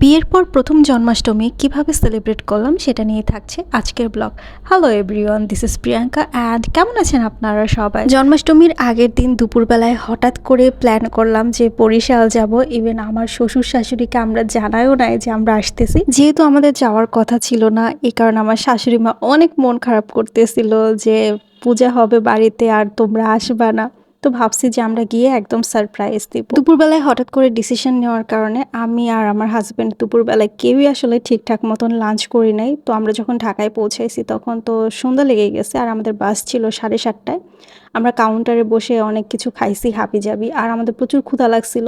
বিয়ের পর প্রথম জন্মাষ্টমী কীভাবে সেলিব্রেট করলাম সেটা নিয়ে থাকছে আজকের blog hello everyone this is Priyanka and কেমন আছেন আপনারা সবাই? জন্মাষ্টমীর আগের দিন দুপুরবেলায় হঠাৎ করে প্ল্যান করলাম যে বরিশাল যাব ইভেন আমার শ্বশুর শাশুড়িকে আমরা জানাইও নাই যে আমরা আসতেছি। যেহেতু আমাদের যাওয়ার কথা ছিল না এই কারণে আমার শাশুড়ি মা অনেক মন খারাপ করতেছিল যে পূজা হবে বাড়িতে আর তোমরা আসবা না। তো ভাবছি যে আমরা গিয়ে একদম সারপ্রাইজ দিব। দুপুরবেলায় হঠাৎ করে ডিসিশন নেওয়ার কারণে আমি আর আমার হাজব্যান্ড দুপুরবেলায় কেউই আসলে ঠিকঠাক মতন লাঞ্চ করি নাই। তো আমরা যখন ঢাকায় পৌঁছাইছি তখন তো সন্ধ্যা লেগে গেছে আর আমাদের বাস ছিল সাড়ে সাতটায়। আমরা কাউন্টারে বসে অনেক কিছু খাইছি হাবি যাবি আর আমাদের প্রচুর ক্ষুধা লাগছিল।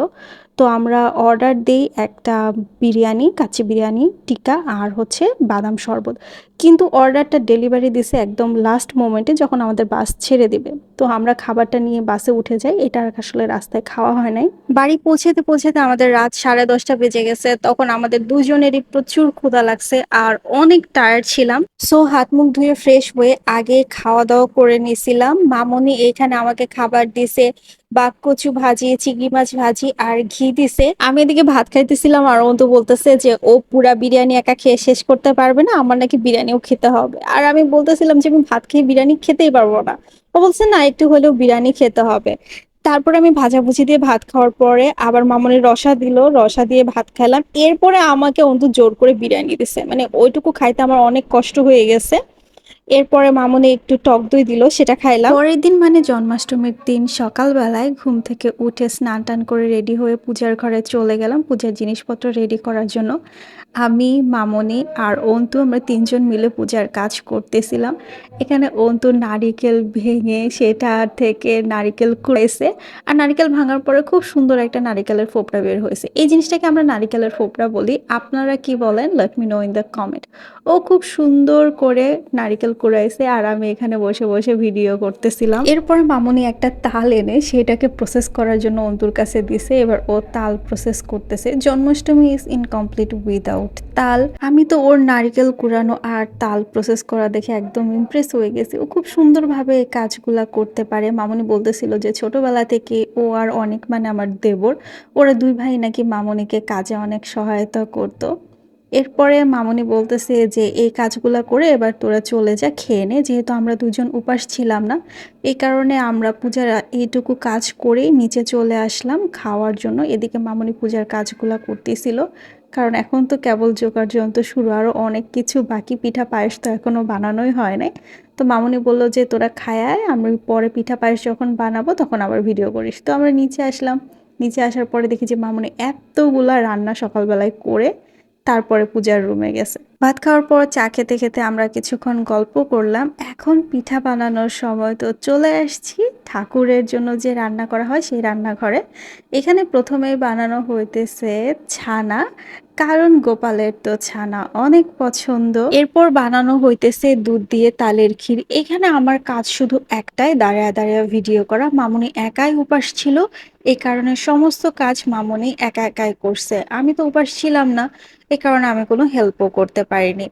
তো আমরা অর্ডার দিই একটা বিরিয়ানি, কাচ্চি বিরিয়ানি, টিক্কা আর হচ্ছে বাদাম শরবত। কিন্তু অর্ডারটা ডেলিভারি দিছে একদম লাস্ট মোমেন্টে যখন আমাদের বাস ছেড়ে দিবে। তো আমরা খাবারটা নিয়ে বাসে উঠে যাই, এটা আসলে রাস্তায় খাওয়া হয় নাই। বাড়ি পৌঁছেতে পৌঁছাতে আমাদের রাত সাড়ে দশটা বেজে গেছে, তখন আমাদের দুজনেরই প্রচুর ক্ষুধা লাগছে আর অনেক টায়ার্ড ছিলাম। সো হাত মুখ ধুয়ে ফ্রেশ হয়ে আগে খাওয়া দাওয়া করে নিয়েছিলাম মামনি এইখানে আমাকে খাবার দিছে বা কচু ভাজি, চিংড়ি মাছ ভাজি আর ঘি দিছে। আমি এদিকে ভাত খাইতেছিলাম আর অন্ত বলতেছে যে, ও পুরা বিরিয়ানি একা খেয়ে শেষ করতে পারবে না, আমার নাকি বিরিয়ানিও খেতে হবে। আর আমি বলতেছিলাম যে, আমি ভাত খেয়ে বিরিয়ানি খেতেই পারব না। ও বলছে, না, একটু হলেও বিরিয়ানি খেতে হবে। তারপরে আমি ভাজাভুজি দিয়ে ভাত খাওয়ার পরে আবার মামনির রসা দিল, রসা দিয়ে ভাত খেলাম। এরপরে আমাকে অন্তু জোর করে বিরিয়ানি দিছে। মানে ওইটুকু খাইতে আমার অনেক কষ্ট হয়ে গেছে। এরপরে মামুনি একটু টক দই দিল, সেটা খাইলাম। পরের দিন মানে জন্মাষ্টমীর দিন সকালবেলায় ঘুম থেকে উঠে স্নান টান করে রেডি হয়ে পূজার ঘরে চলে গেলাম, পূজার জিনিসপত্র রেডি করার জন্য। আমি, মামনি আর অন্তু আমরা তিনজন মিলে পূজার কাজ করতেছিলাম। এখানে অন্তু নারিকেল ভেঙে সেটা থেকে নারিকেল কুড়াইছে আর নারিকেল ভাঙার পরে খুব সুন্দর একটা নারিকেলের ফোপড়া বের হয়েছে। এই জিনিসটাকে আমরা নারিকেলের ফোপড়া বলি। আপনারা কি বলেন? Let me know in the comment ও খুব সুন্দর করে নারিকেল কুড়াইছে আর আমি এখানে বসে বসে ভিডিও করতেছিলাম। এরপর মামনি একটা তাল এনে সেটাকে প্রসেস করার জন্য অন্তুর কাছে দিছে। এবার ও তাল প্রসেস করতেছে। জন্মাষ্টমী ইজ ইনকমপ্লিট উইদাউট তাল। আমি তো ওর নারিকেল কুড়ানো আর তাল প্রসেস করা দেখে একদম ইমপ্রেস হয়ে গেছি। ও খুব সুন্দরভাবে এই কাজগুলা করতে পারে। মামনি বলতেছিল যে ছোটবেলা থেকে ও আর অনেক মানে আমার দেবর। ওরা দুই ভাই নাকি মামনিকে কাজে অনেক সহায়তা করতো। এরপরে মামনি বলতেছে যে, এই কাজগুলো করে এবার তোরা চলে যা, খেয়ে নে। যেহেতু আমরা দুজন উপাস ছিলাম না, এই কারণে আমরা পূজার এইটুকু কাজ করেই নিচে চলে আসলাম খাওয়ার জন্য। এদিকে মামনি পূজার কাজগুলো করতেছিল। কারণ এখন তো কেবল জোগাড় যন্ত্র শুরু আরও অনেক কিছু বাকি পিঠা পায়েস তো এখনও বানানোই হয় নাই। তো মামুনি বলল যে, তোরা খায়ায় আমি পরে পিঠা পায়েস যখন বানাবো তখন আবার ভিডিও করিস। তো আমরা নিচে আসলাম। নিচে আসার পরে দেখি যে, মামুনি এতগুলা রান্না সকালবেলায় করে তারপরে পূজার রুমে গেছে। ভাত খাওয়ার পর চা খেতে খেতে আমরা কিছুক্ষণ গল্প করলাম। এখন পিঠা বানানোর সময় তো চলে আসছি। ঠাকুরের জন্য যে রান্না করা হয় সেই রান্নাঘরে। এখানে প্রথমেই বানানো হইতেছে ছানা, কারণ গোপালের তো ছানা অনেক পছন্দ। এরপর বানানো হইতেছে দুধ দিয়ে তালের ক্ষীর। এখানে আমার কাজ শুধু একটাই, দাঁড়িয়ে দাঁড়িয়ে ভিডিও করা। মামুনি একাই উপাস ছিল। এ কারণে সমস্ত কাজ মামুনি একা একাই করছে। আমি তো উপাস ছিলাম না। এ কারণে আমি কোনো হেল্পও করতে পারিনি।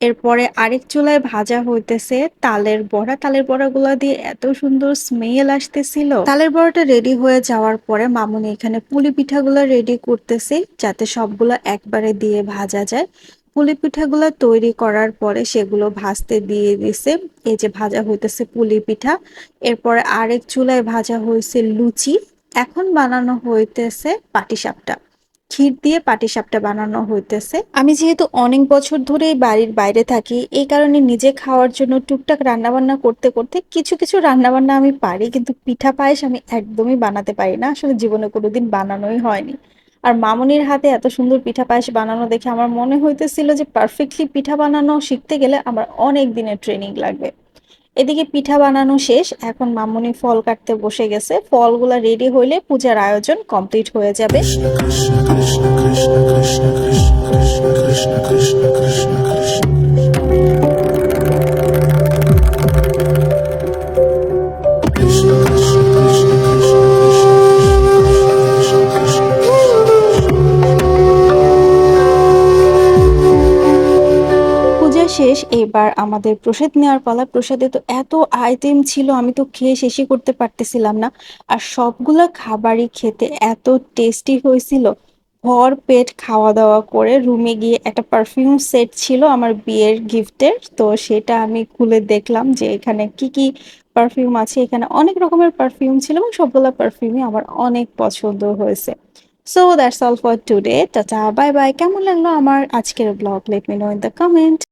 এরপরে আরেক চুলায় ভাজা হইতেছে তালের বড়া। তালের বড়াগুলো দিয়ে এত সুন্দর স্মেল আসতেছিল। তালের বড়াটা রেডি হয়ে যাওয়ার পরে মামুনি এখানে পুলি পিঠাগুলো রেডি করতেছে যাতে সবগুলো একবারে দিয়ে ভাজা যায়। পুলি পিঠাগুলো তৈরি করার পরে সেগুলো ভাজতে দিয়ে দিছে। এই যে ভাজা হইতেছে পুলি পিঠা। এরপরে আরেক চুলায় ভাজা হয়েছে লুচি। এখন বানানো হইতেছে পাটিসাপটা। ক্ষীর দিয়ে পাটিসাপটা বানানো হইতেছে। আমি যেহেতু অনেক বছর ধরে বাড়ির বাইরে থাকি, এই কারণে নিজে খাওয়ার জন্য টুকটাক রান্নাবান্না করতে করতে কিছু কিছু রান্নাবান্না আমি পারি, কিন্তু পিঠা পায়েস আমি একদমই বানাতে পারি না। আসলে জীবনে কোনোদিন বানানোই হয়নি। আর মামনির হাতে এত সুন্দর পিঠা পায়েস বানানো দেখে আমার মনে হইতেছিল যে পারফেক্টলি পিঠা বানানো শিখতে গেলে আমার অনেক দিনের ট্রেনিং লাগবে। এদিকে পিঠা বানানো শেষ, এখন মামুনি ফল কাটতে বসে গেছে। ফলগুলা রেডি হইলে পূজার আয়োজন কমপ্লিট হয়ে যাবে। এবার আমাদের প্রসাদ নেওয়ার পালা। প্রসাদে তো এত আইটেম ছিল, আমি তো খেয়ে শেষই করতে পারতেছিলাম না। আর সবগুলো খাবারই খেতে এত টেস্টি হয়েছিল। ভর পেট খাওয়া দাওয়া করে রুমে গিয়ে একটা পারফিউম সেট ছিল আমার বিয়ের গিফটের তো সেটা আমি খুলে দেখলাম যে এখানে কি কি পারফিউম আছে। এখানে অনেক রকমের পারফিউম ছিল এবং সবগুলো পারফিউমই আমার অনেক পছন্দ হয়েছে। So that's all for today tata bye bye কেমন লাগল আমার আজকের blog let me know in the comment